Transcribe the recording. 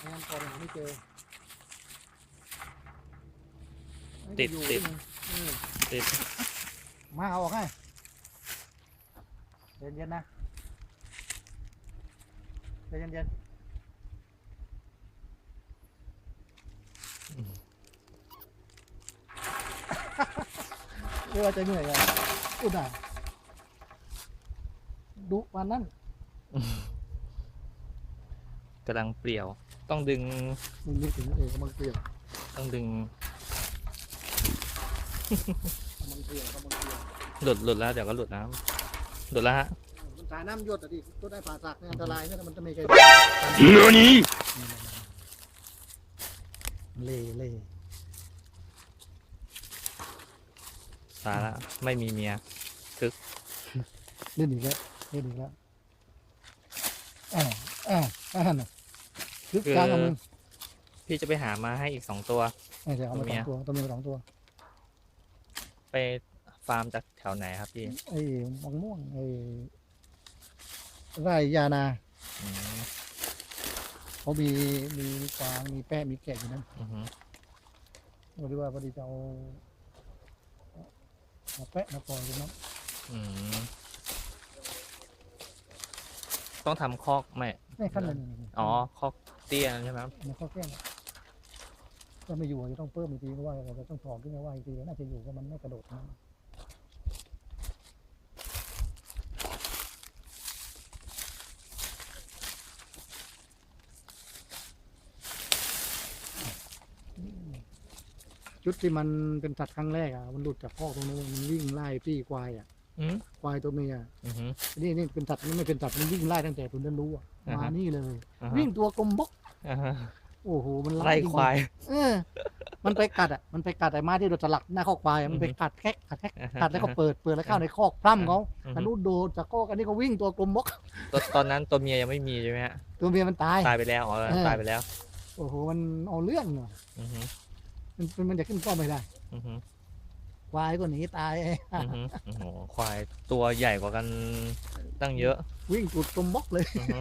ไม่งั้นพอหาไม่เจอติดอยู่ติดนี่อืมติดมาเอาออกให้เย็นๆนะใจเย็นๆเรียกว่าจะเหนื่อยไงอุดอะดุวันนั้นกำลังเปลี่ยว ต้องดึงมึงนึกถึงเองกำลังเปลี่ยนต้องดึง กำลังเปลี่ยนกำลังเปลี่ยนหลุดหลุดแล้วเดี๋ยวก็หลุดนะหลุดแล้วฮะมันสายน้ำหยดอะดิตัวได้ผ่าตักเนี่ยอันตรายเนี่ยมันจะไม่เคย何เล่เล่ตายละไม่มีเมียเล่นอีกแล้วเล่นอีกแล้วอ่าอ่าอ่าน่ะ ลึกกลางเอามือพี่จะไปหามาให้อีกสองตัว ไม่ใช่เอามาตัวเมีสอยงตัวตัวเมียมาสองตัวไปฟาร์มจากแถวไหนครับพี่ไอ้มะม่วงไอ้ไร่ยานาอืมเขามีมีกวางมีแปะมีแกะอยู่นั้นอือฮึพอดีว่าพอดีจะเอาเอาแปะมาปล่อยตรงนั้นอืม ต้องทำคอกไหมไม่ขั้นเลยอ๋อคอกเตี้ยใช่ไหมครับมันเข้าแก้งก็ไม่อยู่จะต้องเพิ่มอีกทีเพราะว่าเราจะต้องถอดขึ้นมาว่าอีกทีแล้วน่าจะอยู่ก็มันไม่กระโดดน้ำชุดที่มันเป็นสัตว์ครั้งแรกอะมันหลุดจากคอกตรงนู้นมันวิ่งไล่พี่ควายอะ อืมควายตัวเมียอือฮึนี่นี่เป็นสัตว์มันไม่เป็นสัตว์มันวิ่งไล่ตั้งแต่ตัวนั้นรู้อะอ่าฮะมานี่เลย อ่าฮะวิ่งตัวกลมบกอ่าฮะโอ้โหมันไล่จริงๆควาย เออ มันไปกัดอะมันไปกัดไอ้ม้าที่โดนสลักหน้าคอกควายอะมันไปอือฮึกัดแคะกัดแคะอ่าฮะกัดแล้วก็เปิดเปิดแล้วเข้าในคอกพร่ำเขาอืออันฮึนู้นโดดจากคอกอันนี้ก็วิ่งตัวกลมบก ตอนตอนนั้นตัวเมียยังไม่มีใช่ไหมฮะตัวเมียมันตาย ตายไปแล้วอ๋อเออ ตายไปแล้วโอ้โหมันเอาเรื่องอะอือฮึมันมันมันจะขึ้นป้อมไม่ได้ อือฮึ ควายก็หนีตาย อือฮึโอ้โหควายตัวใหญ่กว่ากันตั้งเยอะ วิ่งจุดกลมบกเลย อือฮึ